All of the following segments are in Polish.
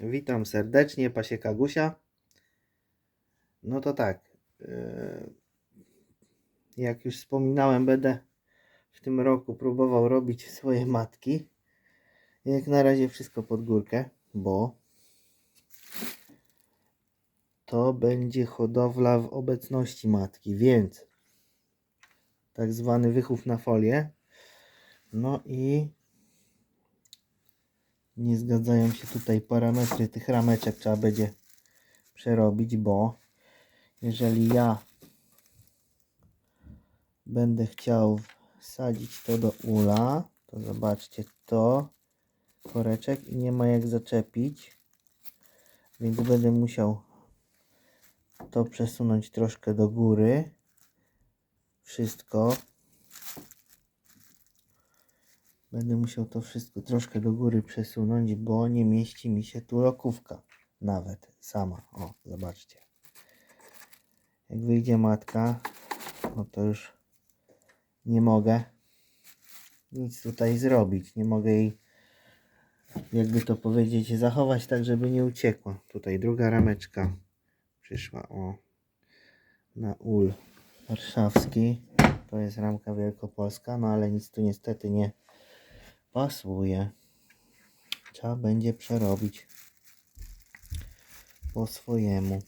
Witam serdecznie, Pasieka Gusia. No to tak, e, jak już wspominałem, będę w tym roku próbował robić swoje matki. Jak na razie wszystko pod górkę, bo to będzie hodowla w obecności matki, więc tak zwany wychów na folię. No i nie zgadzają się tutaj parametry tych rameczek, trzeba będzie przerobić, bo jeżeli ja będę chciał wsadzić to do ula, to zobaczcie to koreczek i nie ma jak zaczepić, więc będę musiał to przesunąć troszkę do góry. Wszystko. Będę musiał to wszystko troszkę do góry przesunąć, bo nie mieści mi się tu lokówka. Nawet sama. O, zobaczcie. Jak wyjdzie matka, no to już nie mogę nic tutaj zrobić. Nie mogę jej, jakby to powiedzieć, zachować tak, żeby nie uciekła. Tutaj druga rameczka przyszła. O, na ul warszawski. To jest ramka wielkopolska, no ale nic tu niestety nie pasuje. Trzeba będzie przerobić po swojemu.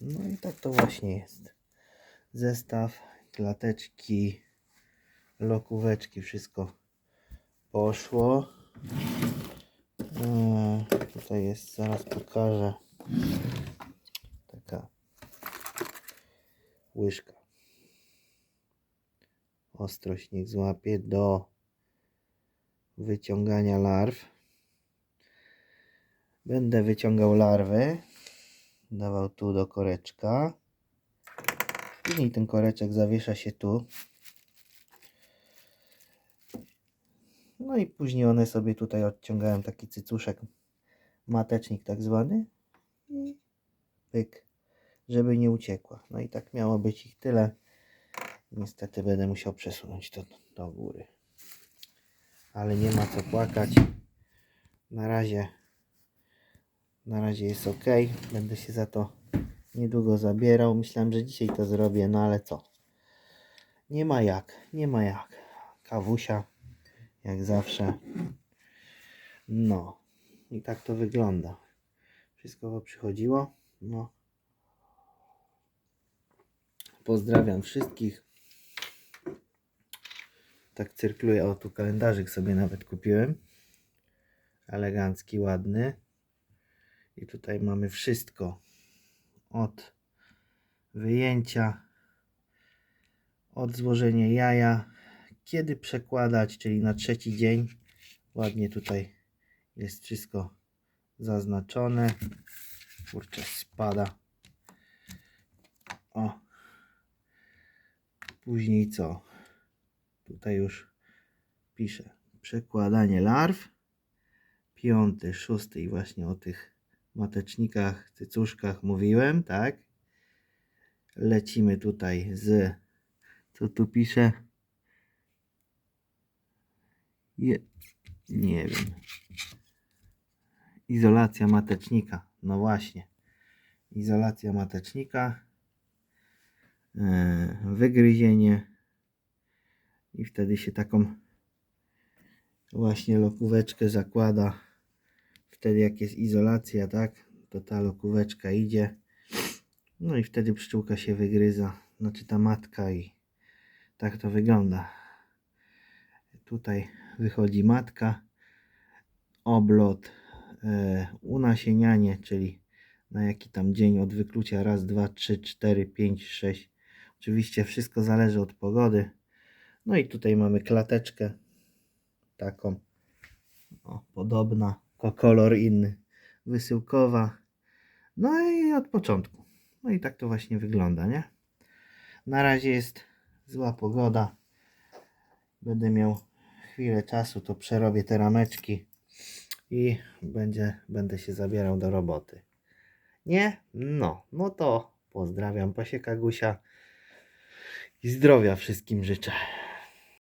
No i tak to właśnie jest. Zestaw, klateczki, lokóweczki, wszystko poszło. Eee, tutaj jest, zaraz pokażę. Taka łyżka. Ostrość niech złapie do wyciągania larw. Będę wyciągał larwy. Dawał tu do koreczka. Później ten koreczek zawiesza się tu. No i później one sobie tutaj odciągają taki cycuszek, matecznik tak zwany. I pyk, żeby nie uciekła. No i tak miało być ich tyle. Niestety będę musiał przesunąć to do góry ale nie ma co płakać. Na razie na razie jest ok. Będę się za to niedługo zabierał. Myślałem, że dzisiaj to zrobię, no ale co? Nie ma jak, nie ma jak. Kawusia, jak zawsze. No, i tak to wygląda. Wszystko przychodziło. No. Pozdrawiam wszystkich tak cyrkluje. O, tu kalendarzyk sobie nawet kupiłem. Elegancki, ładny. I tutaj mamy wszystko. Od wyjęcia, od złożenia jaja, kiedy przekładać, czyli na trzeci dzień. Ładnie tutaj jest wszystko zaznaczone. Kurczę, spada. O. Później co? Tutaj już piszę przekładanie larw. Piąty, szósty i właśnie o tych matecznikach, cycuszkach mówiłem, tak? Lecimy tutaj z, co tu pisze? Je, nie wiem. Izolacja matecznika. No właśnie. Izolacja matecznika. Yy, wygryzienie i wtedy się taką właśnie lokóweczkę zakłada. Wtedy jak jest izolacja tak to ta lokóweczka idzie. No i wtedy pszczółka się wygryza. Znaczy ta matka i tak to wygląda. Tutaj wychodzi matka. Oblot e, unasienianie czyli na jaki tam dzień od wyklucia raz, dwa, trzy, cztery, pięć, sześć. Oczywiście wszystko zależy od pogody no i tutaj mamy klateczkę taką o, podobna, kolor inny, wysyłkowa. No i od początku. No i tak to właśnie wygląda, nie? Na razie jest zła pogoda. Będę miał chwilę czasu, to przerobię te rameczki i będzie, będę się zabierał do roboty. Nie? No, no to pozdrawiam Pasieka Gusia i zdrowia wszystkim życzę.